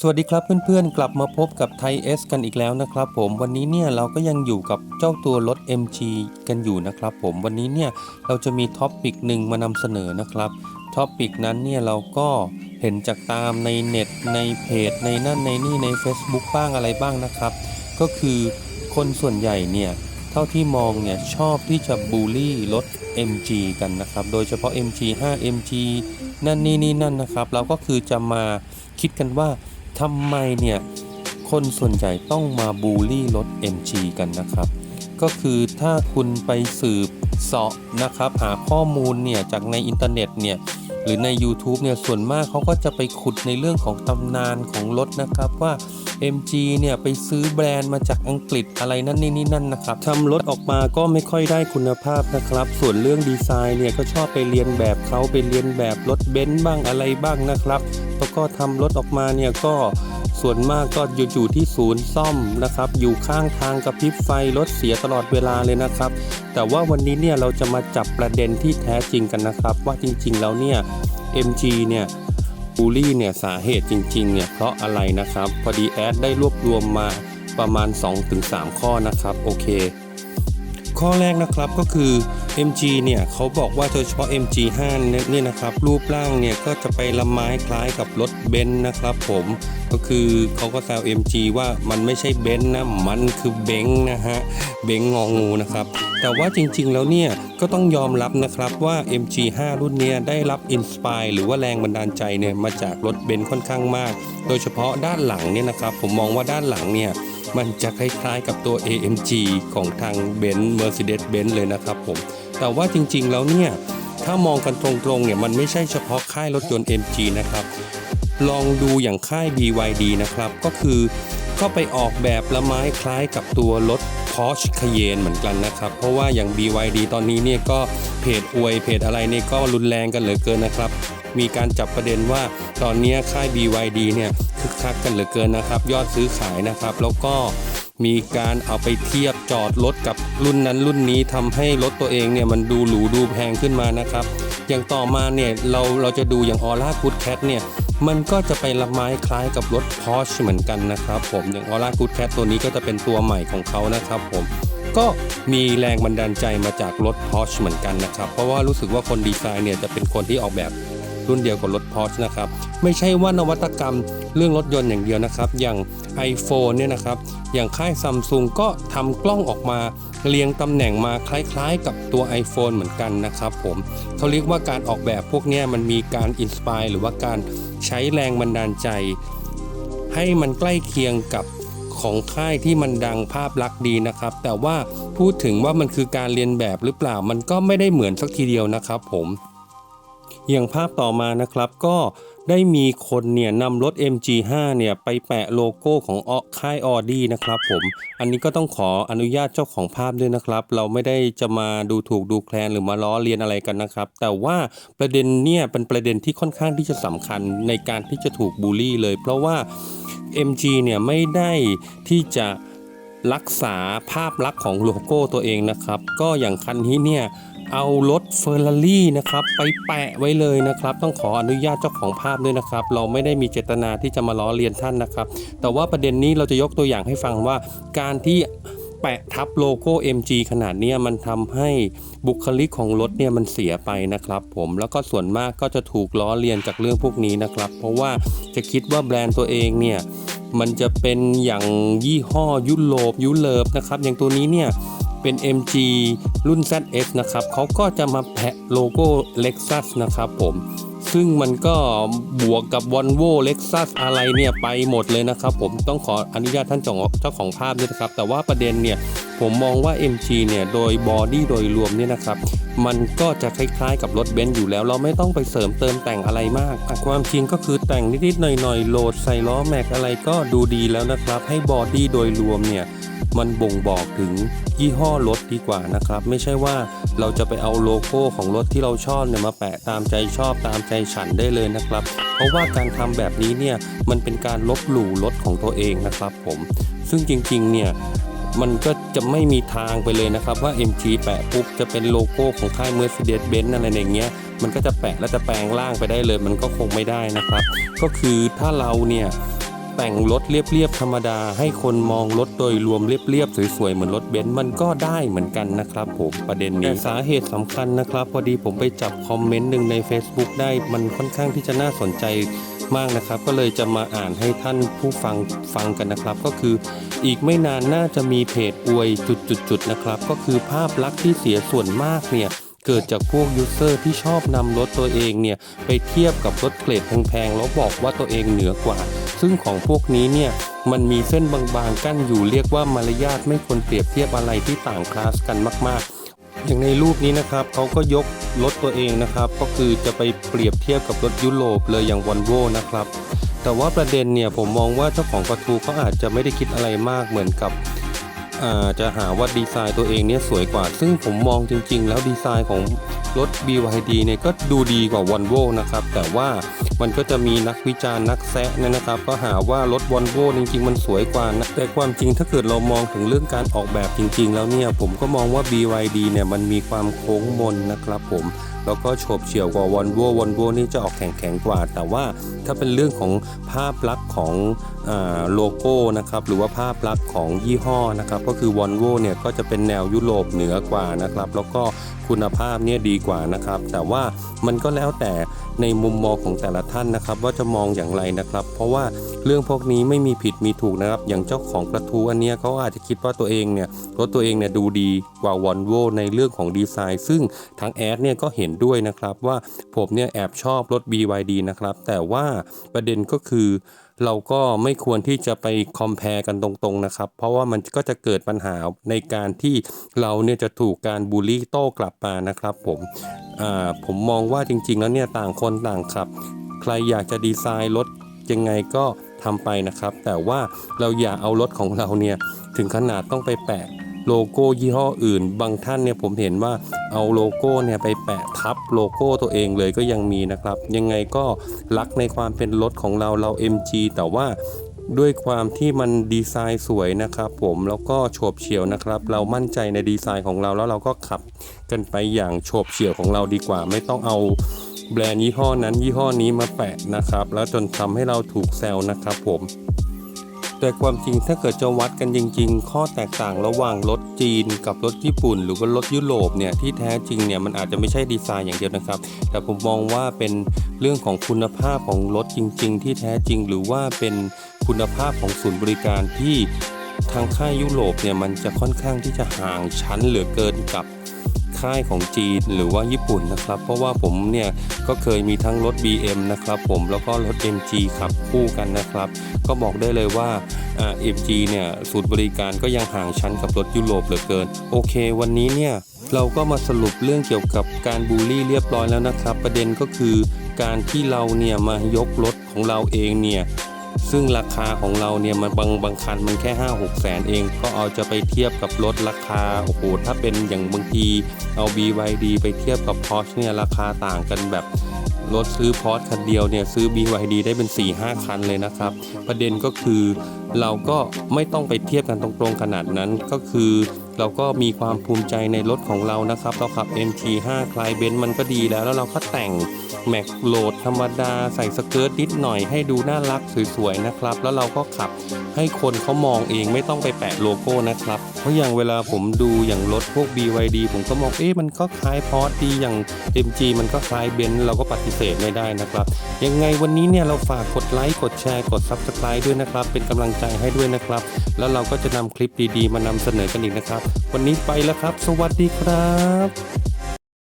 สวัสดีครับเพื่อนๆ กลับมาพบกับไทย S กันอีกแล้วนะครับผมวันนี้เนี่ยเราก็ยังอยู่กับเจ้าตัวรถ MG กันอยู่นะครับผมวันนี้เนี่ยเราจะมีท็อปปิกหนึ่งมานำเสนอนะครับท็อปปิกนั้นเนี่ยเราก็เห็นจากตามในเน็ตในเพจ ในนั่นในนี่ใน Facebook บ้างอะไรบ้างนะครับ ก็คือคนส่วนใหญ่เนี่ยเท่าที่มองเนี่ยชอบที่จะบูลลี่รถ MG กันนะครับโดยเฉพาะ MG 5 MG นั่นนี่นี่นั่นนะครับ เราก็คือจะมาคิดกันว่า ทำไมเนี่ยคนส่วนใหญ่ต้องมาบูลลี่รถ MG กันนะครับ ก็คือถ้าคุณไปสืบเสาะนะครับ หาข้อมูลเนี่ยจากในอินเทอร์เน็ตเนี่ยหรือใน YouTube เนี่ยส่วนมากเขาก็จะไปขุดในเรื่องของตำนานของรถนะครับว่า MG เนี่ยไปซื้อแบรนด์มาจากอังกฤษอะไรนั่นนี่นี่นั่นนะครับทำรถออกมาก็ไม่ค่อยได้คุณภาพนะครับ ส่วนเรื่องดีไซน์เนี่ยก็ชอบไปเรียนแบบเขาไปเรียนแบบรถเบนซ์บ้างอะไรบ้างนะครับ แล้วก็ทำรถออกมาเนี่ยก็ส่วนมากก็อยู่อยู่ที่ศูนย์ซ่อมนะครับ อยู่ข้างทางกระพริบไฟรถเสียตลอดเวลาเลยนะครับ แต่ว่าวันนี้เนี่ยเราจะมาจับประเด็นที่แท้จริงกันนะครับ ว่าจริงๆแล้วเนี่ย MG เนี่ย บูลลี่เนี่ยสาเหตุจริงๆเนี่ยเพราะอะไรนะครับ พอดีแอดได้รวบรวมมาประมาณ 2-3 ข้อนะครับ โอเค ข้อแรกนะครับก็คือ MG เนี่ยเขาบอกว่าโดยเฉพาะ MG5 เนี่ยนะครับรูปร่างเนี่ยก็จะไปละไม้คล้ายกับรถเบนซ์นะครับ ผมก็คือเขาก็แซว MG ว่ามันไม่ใช่เบนซ์นะมันคือเบงนะฮะเบงงองูนะครับแต่ว่าจริงๆแล้วเนี่ยก็ต้องยอมรับนะครับว่า MG5 รุ่นนี้ได้รับอินสปายหรือว่าแรงบันดาลใจเนี่ยมาจากรถเบนซ์ค่อนข้างมาก โดยเฉพาะด้านหลังเนี่ยนะครับผมมองว่าด้านหลังเนี่ย มันจะคล้ายๆกับตัว AMG ของทางเบนซ์ Mercedes-Benz เลยนะครับผม แต่ว่าจริงๆแล้วเนี่ย ถ้ามองกันตรงๆเนี่ยมันไม่ใช่เฉพาะค่ายรถยนต์ MG นะครับ ลองดูอย่างค่าย BYD นะครับ ก็คือก็ไปออกแบบละไม้คล้ายกับตัวรถ Porsche Cayenne เหมือนกันนะครับ เพราะว่าอย่าง BYD ตอนนี้เนี่ยก็เพจอวยเพจอะไรเนี่ยก็รุนแรงกันเหลือเกินนะครับ มีการจับประเด็นว่าตอนนี้ค่าย BYD เนี่ยคึกคักกันเหลือเกินนะครับ ยอดซื้อขายนะครับ แล้วก็มีการเอาไปเทียบจอดรถกับรุ่นนั้นรุ่นนี้ทำให้รถตัวเองเนี่ยมันดูหรูดูแพงขึ้นมานะครับ อย่างต่อมาเนี่ยเราเราจะดูอย่าง Aura Good Cat เนี่ยมันก็จะไปละไม้คล้ายกับรถ Porsche เหมือนกันนะครับผมอย่าง Aura Good Cat ตัวนี้ก็จะเป็นตัวใหม่ของเขานะครับผมก็มีแรงบันดาลใจมาจากรถ Porsche เหมือนกันนะครับ เพราะว่ารู้สึกว่าคนดีไซน์เนี่ยจะเป็นคนที่ออกแบบ รุ่นเดียวกับรถ Porsche นะครับไม่ใช่ว่านวัตกรรมเรื่องรถยนต์อย่างเดียวนะครับ อย่าง iPhone เนี่ยนะครับอย่างค่ายซัมซุงก็ทำกล้องออกมาเรียงตำแหน่งมาคล้ายๆ กับตัว iPhone เหมือนกันนะครับผมเขาเรียกว่าการออกแบบพวกนี้มันมีการอินสปายหรือว่าการใช้แรงบันดาลใจ ให้มันใกล้เคียงกับของค่ายที่มันดังภาพลักษณ์ดีนะครับ แต่ว่าพูดถึงว่ามันคือการเรียนแบบหรือเปล่ามันก็ไม่ได้เหมือนสักทีเดียวนะครับผม อย่างภาพต่อมานะครับก็ได้มีคนเนี่ยนำรถ MG5 เนี่ยไปแปะโลโก้ของอค่ายออดี้นะครับผม อันนี้ก็ต้องขออนุญาตเจ้าของภาพด้วยนะครับ เราไม่ได้จะมาดูถูกดูแคลนหรือมาล้อเลียนอะไรกันนะครับ แต่ว่าประเด็นเนี่ยเป็นประเด็นที่ค่อนข้างที่จะสำคัญในการที่จะถูกบูลลี่เลย เพราะว่า MG เนี่ยไม่ได้ที่จะรักษาภาพลักษณ์ของโลโก้ตัวเองนะครับ ก็อย่างคันนี้เนี่ย เอารถเฟอร์รารี่นะครับไปแปะไว้เลยนะครับ ต้องขออนุญาตเจ้าของภาพด้วยนะครับ เราไม่ได้มีเจตนาที่จะมาล้อเลียนท่านนะครับ แต่ว่าประเด็นนี้เราจะยกตัวอย่างให้ฟังว่าการที่แปะทับโลโก้ MG ขนาดนี้มันทำให้บุคลิกของรถเนี่ยมันเสียไปนะครับผมแล้วก็ส่วนมากก็จะถูกล้อเลียนจากเรื่องพวกนี้นะครับ เพราะว่าจะคิดว่าแบรนด์ตัวเองเนี่ยมันจะเป็นอย่างยี่ห้อยุโรปยุโรปนะครับ อย่างตัวนี้เนี่ย เป็น MG รุ่น ZS นะครับเขาก็จะมาแปะโลโก้ Lexus นะครับผม ซึ่งมันก็บวกกับ Volvo Lexus อะไรเนี่ยไปหมดเลยนะครับผมต้องขออนุญาตท่านเจ้าของภาพด้วยนะครับ แต่ว่าประเด็นเนี่ยผมมองว่า MG เนี่ยโดยบอดี้โดยรวมเนี่ยนะครับ มันก็จะคล้ายๆกับรถเบนซ์อยู่แล้ว เราไม่ต้องไปเสริมเติมแต่งอะไรมาก ความจริงก็คือแต่งนิดๆหน่อยๆโหลดใส่ล้อแม็กอะไรก็ดูดีแล้วนะครับ ให้บอดี้โดยรวมเนี่ย มันบ่งบอกถึงยี่ห้อรถดีกว่านะครับ ไม่ใช่ว่าเราจะไปเอาโลโก้ของรถที่เราชอบเนี่ยมาแปะตามใจชอบตามใจฉันได้เลยนะครับ เพราะว่าการทำแบบนี้เนี่ยมันเป็นการลบหลู่รถของตัวเองนะครับผมซึ่งจริงๆเนี่ยมันก็จะไม่มีทางไปเลยนะครับว่า MG แปะปุ๊บจะเป็นโลโก้ของค่าย Mercedes-Benz อะไรอย่างเงี้ยมันก็จะแปะแล้วจะแปลงร่างไปได้เลย มันก็คงไม่ได้นะครับ ก็คือถ้าเราเนี่ย แต่งรถเรียบๆธรรมดา ให้คนมองรถโดยรวมเรียบๆสวยๆเหมือนรถเบนซ์มันก็ได้เหมือนกันนะครับผมประเด็นนี้แต่สาเหตุสำคัญนะครับ พอดีผมไปจับคอมเมนต์หนึ่งใน Facebook ได้มันค่อนข้างที่จะน่าสนใจมากนะครับ ก็เลยจะมาอ่านให้ท่านผู้ฟังฟังกันนะครับ ก็คืออีกไม่นานน่าจะมีเพจอวยจุดๆๆนะครับ ก็คือภาพลักษณ์ที่เสียส่วนมากเนี่ยเกิดจากพวกยูเซอร์ที่ชอบนำรถตัวเองเนี่ยไปเทียบกับรถเกรดแพงๆแล้วบอกว่าตัวเองเหนือกว่า ซึ่งของพวกนี้เนี่ยมันมีเส้นบางๆกั้นอยู่เรียกว่ามารยาทไม่ควรเปรียบเทียบอะไรที่ต่างคลาสกันมาก ๆ อย่างในรูปนี้นะครับเขาก็ยกรถตัวเองนะครับ ก็คือจะไปเปรียบเทียบกับรถยุโรปเลยอย่างวอลโวนะครับ แต่ว่าประเด็นเนี่ยผมมองว่าเจ้าของกระทูเขาอาจจะไม่ได้คิดอะไรมากเหมือนกับจะหาว่าดีไซน์ตัวเองเนี่ยสวยกว่า ซึ่งผมมองจริง ๆ แล้วดีไซน์ของรถ BYD เนี่ยก็ดูดีกว่า v o l v o นะครับ แต่ว่า มันก็จะมีนักวิจารณ์นักแซะเนยนะครับ ก็หาว่ารถ v o l v o จริงๆ มันสวยกว่านะแต่ความจริงถ้าเกิดเรามองถึงเรื่องการออกแบบจริง ๆ แล้วเนี่ยผมก็มองว่า BYD เนี่ยมันมีความโค้งมนนะครับผมแล้วก็โฉบเฉี่ยวกว่าวอลโววอลโวนี่จะออกแข็งๆกว่า แต่ว่าถ้าเป็นเรื่องของภาพลักษณ์ของอโลโก้นะครับหรือว่าภาพลักษณ์ของยี่ห้อนะครับก็คือวอลโวเนี่ยก็จะเป็นแนวยุโรปเหนือกว่านะครับแล้วก็คุณภาพเนี่ยดีกว่านะครับแต่ว่ามันก็แล้วแต่ในมุมมองของแต่ละท่านนะครับ ว่าจะมองอย่างไรนะครับ เพราะว่าเรื่องพวกนี้ไม่มีผิดมีถูกนะครับ อย่างเจ้าของกระทู้อันนี้เขาอาจจะคิดว่าตัวเองเนี่ยรถตัวเองเนี่ยดูดีกว่าวอลโวในเรื่องของดีไซน์ ซึ่งทางแอดเนี่ยก็เห็นด้วยนะครับว่าผมเนี่ยแอบชอบรถ BYD นะครับ แต่ว่าประเด็นก็คือเราก็ไม่ควรที่จะไปคอม p พ r e กันตรงๆนะครับ เพราะว่ามันก็จะเกิดปัญหาในการที่เราเนี่ยจะถูกการบูลลี่โต้กลับมานะครับผมผมมองว่าจริงๆแล้วเนี่ยต่างคนต่างขับ ใครอยากจะดีไซน์รถยังไงก็ทำไปนะครับ แต่ว่าเราอย่าเอารถของเราเนี่ยถึงขนาดต้องไปแปะโลโก้ยี่ห้ออื่น บางท่านเนี่ยผมเห็นว่าเอาโลโก้เนี่ยไปแปะทับโลโก้ตัวเองเลยก็ยังมีนะครับ ยังไงก็รักในความเป็นรถของเราเรา MG แต่ว่าด้วยความที่มันดีไซน์สวยนะครับผมแล้วก็โฉบเฉี่ยวนะครับ เรามั่นใจในดีไซน์ของเราแล้วเราก็ขับกันไปอย่างโฉบเฉี่ยวของเราดีกว่า ไม่ต้องเอา แบรนด์ยี่ห้อนั้นยี่ห้อนี้มาแปะนะครับ แล้วจนทำให้เราถูกแซวนะครับผม แต่ความจริงถ้าเกิดจะวัดกันจริง ๆ ข้อแตกต่างระหว่างรถจีนกับรถญี่ปุ่น หรือว่ารถยุโรปเนี่ยที่แท้จริงเนี่ยมันอาจจะไม่ใช่ดีไซน์อย่างเดียวนะครับ แต่ผมมองว่าเป็นเรื่องของคุณภาพของรถจริง ๆ ที่แท้จริง หรือว่าเป็นคุณภาพของศูนย์บริการที่ทางค่ายยุโรปเนี่ยมันจะค่อนข้างที่จะห่างชั้นเหลือเกินกับ ค่ายของจีนหรือว่าญี่ปุ่นนะครับ เพราะว่าผมเนี่ยก็เคยมีทั้งรถ BM นะครับผมแล้วก็รถ MG ขับคู่กันนะครับ ก็บอกได้เลยว่าอ่า MG เนี่ยสูตรบริการก็ยังห่างชั้นกับรถยุโรปเหลือเกิน โอเค วันนี้เนี่ยเราก็มาสรุปเรื่องเกี่ยวกับการบูลลี่เรียบร้อยแล้วนะครับ ประเด็นก็คือการที่เราเนี่ยมายกรถของเราเองเนี่ย ซึ่งราคาของเราเนี่ยมันบางบางคันมันแค่ 5 6 แสนเอง ก็เอาจะไปเทียบกับรถราคาโอ้โหถ้าเป็นอย่างบางทีเอา BYD ไปเทียบกับ Porsche เนี่ยราคาต่างกันแบบรถซื้อ Porsche คันเดียวเนี่ยซื้อ BYD ได้เป็น 4-5 คันเลยนะครับ ประเด็นก็คือ เราก็ไม่ต้องไปเทียบกันตรงๆขนาดนั้นก็คือ เราก็มีความภูมิใจในรถของเรานะครับ เราขับ MT5 คลายเบนซ์มันก็ดีแล้ว แล้วเราก็แต่งแม็กโหลดธรรมดาใส่สเกิร์ตนิดหน่อยให้ดูน่ารักสวยๆนะครับ แล้วเราก็ขับให้คนเขามองเองไม่ต้องไปแปะโลโก้นะครับ เพราะอย่างเวลาผมดูอย่างรถพวก BYD ผมก็มองเอ๊ะมันก็คล้ายพอร์ตดีอย่าง MG มันก็คล้ายเบนซ์เราก็ปฏิเสธไม่ได้นะครับ ยังไงวันนี้เนี่ยเราฝากกดไลค์กดแชร์กด Subscribe ด้วยนะครับ เป็นกำลังใจให้ด้วยนะครับ แล้วเราก็จะนำคลิปดีๆ มานำเสนอกันอีกนะครับ วันนี้ไปแล้วครับ สวัสดีครับ